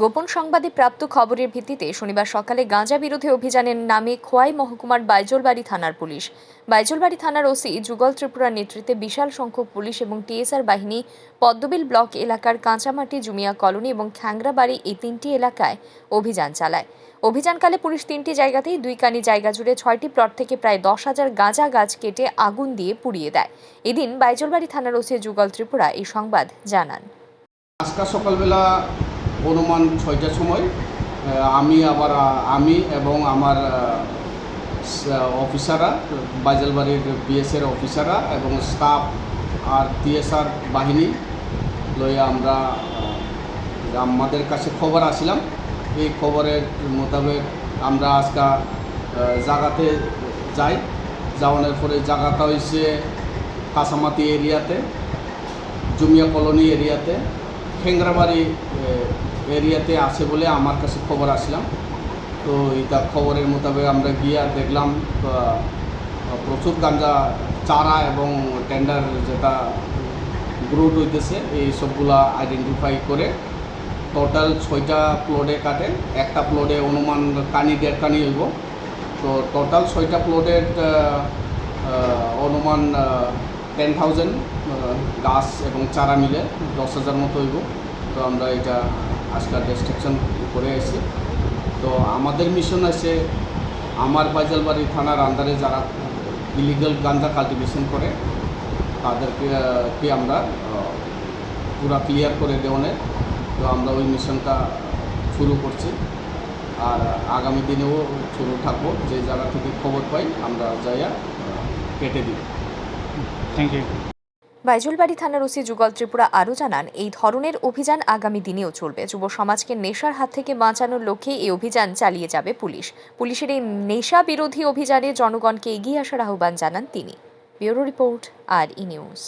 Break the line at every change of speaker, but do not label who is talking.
গোপন সংবাদে প্রাপ্ত খবরের ভিত্তিতে শনিবার সকালে গাঁজা বিরোধী অভিযানের নামে খোয়াই মহকুমার বাইজলবাড়ি থানার পুলিশ। বাইজলবাড়ি থানার ওসি যুগল ত্রিপুরার নেতৃত্বে বিশাল সংখ্যক পুলিশ এবং টিএসআর বাহিনী পদ্মবিল ব্লক এলাকার কাঁচামাটি জুমিয়া কলোনি এবং খ্যাংরাবাড়ি এই তিনটি এলাকায় অভিযান চালায়। অভিযানকালে পুলিশ তিনটি জায়গাতেই দুই কানি জায়গা জুড়ে ছয়টি প্লট থেকে প্রায় দশ হাজার গাঁজা গাছ কেটে আগুন দিয়ে পুড়িয়ে দেয়। এদিন বাইজলবাড়ি থানার ওসি যুগল ত্রিপুরা এই সংবাদ জানান।
আজকে সকালবেলা অনুমান ছয়টার সময় আমি আবার আমি এবং আমার অফিসাররা বাজালবাড়ির বিএসের অফিসাররা এবং স্টাফ আর টিএসআর বাহিনী লইয়া আমরা আমাদের কাছে খবর আসিলাম। এই খবরের মোতাবেক আমরা আজকে আহ, জায়গাতে যাই। যাওয়ানোর পরে জায়গাটা হয়েছে কাঁচামাতি এরিয়াতে জুমিয়া কলোনি এরিয়াতে খেংরাবাড়ি এরিয়াতে আছে বলে আমার কাছে খবর আসলাম। তো এটা খবরের মোতাবেক আমরা গিয়ে দেখলাম প্রচুর গাঞ্জা চারা এবং টেন্ডার যেটা গ্রোথ হইতেছে, এই সবগুলা আইডেন্টিফাই করে টোটাল ছয়টা প্লটে কাটে। একটা প্লটে অনুমান কানি, দেড় কানি হইব। তো টোটাল ছয়টা প্লটের অনুমান টেন থাউজেন্ড গাছ এবং চারা মিলে দশ হাজার মতো হইব। তো আমরা এটা আজকাল ডিস্ট্রাকশন করে আসি তো আমাদের মিশন আছে আমার বাজালবাড়ি থানার আন্ডারে যারা ইলিগাল গাঞ্জা কাল্টিভেশন করে, তাদেরকে আমরা পুরা ক্লিয়ার করে দেওয়ানের তো আমরা ওই মিশনটা শুরু করছি। আর আগামী দিনেও শুরু থাকব। যে জায়গা থেকে খবর পাই, আমরা যাইয়া কেটে দিই
থ্যাংক ইউ
বাইজলবাড়ি থানার ওসি যুগল ত্রিপুরা আরও জানান, এই ধরনের অভিযান আগামী দিনেও চলবে। যুব সমাজকে নেশার হাত থেকে বাঁচানোর লক্ষ্যে এই অভিযান চালিয়ে যাবে পুলিশ। পুলিশের এই নেশা বিরোধী অভিযানে জনগণকে এগিয়ে আসার আহ্বান জানান তিনি। Bureau report, R E news.